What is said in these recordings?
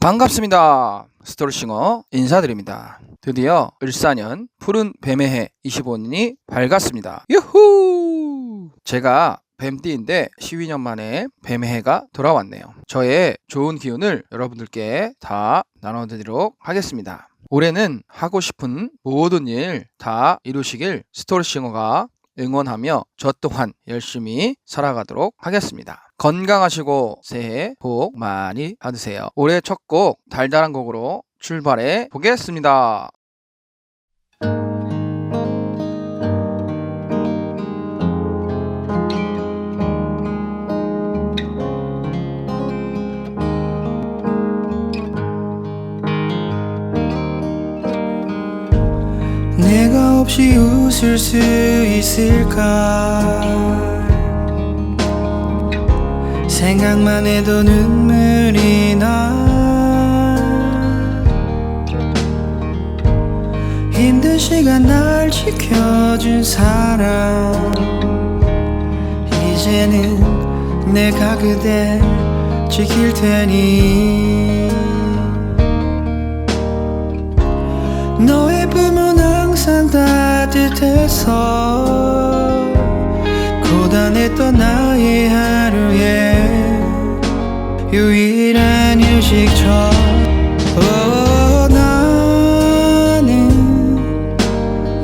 반갑습니다. 스토리싱어 인사드립니다. 드디어 을사년 푸른 뱀의 해 25년이 밝았습니다. 유후! 제가 뱀띠인데 12년 만에 뱀의 해가 돌아왔네요. 저의 좋은 기운을 여러분들께 다 나눠드리도록 하겠습니다. 올해는 하고 싶은 모든 일 다 이루시길 스토리싱어가 응원하며 저 또한 열심히 살아가도록 하겠습니다. 건강하시고 새해 복 많이 받으세요. 올해 첫 곡 달달한 곡으로 출발해 보겠습니다. 내가 없이 웃을 수 있을까 생각만 해도 눈물이 나. 힘든 시간 날 지켜준 사람. 이제는 내가 그댈 지킬 테니. 너의 품은 항상 따뜻해서 고단했던 나의 하루에 유일한 휴식처 오, 나는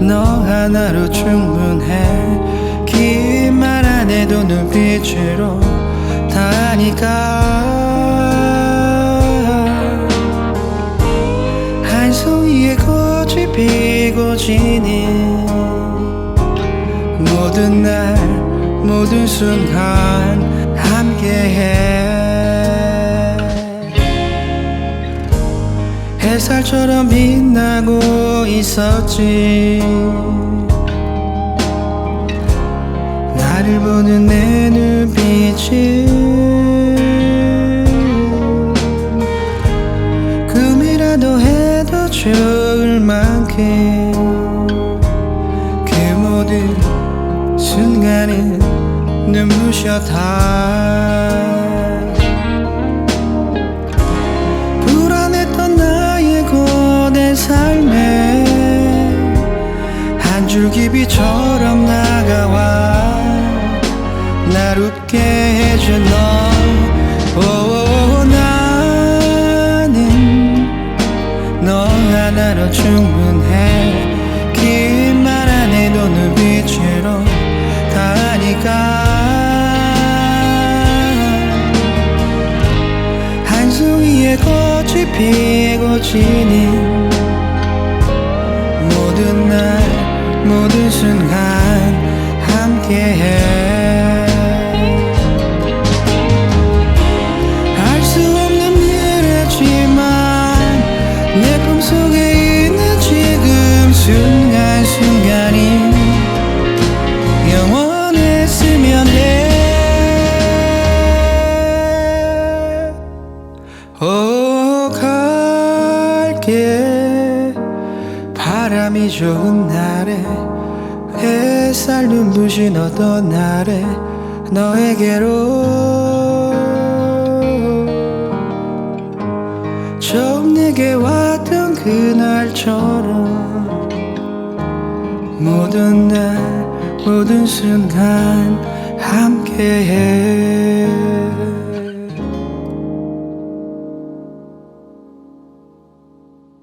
너 하나로 충분해. 긴 말 안 해도 눈빛으로 다 아니까. 한 송이의 꽃이 피고 지는 모든 날 모든 순간 함께해 햇살처럼 빛나고 있었지. 나를 보는 내 눈빛이 꿈이라도 해도 좋을 만큼 그 모든 순간은 눈부셔 다 날 웃게 해준 너. 오, 나는 너 하나로 충분해. 긴말안 해도 눈빛으로 다 아니까. 한 송이의 꽃이 피고 지는 모든 날 모든 순간 함께해 순간순간이 영원했으면 해. 오, 갈게. 바람이 좋은 날에 햇살 눈부신 어떤 날에 너에게로 처음 내게 왔던 그날처럼 모든 날 모든 순간 함께해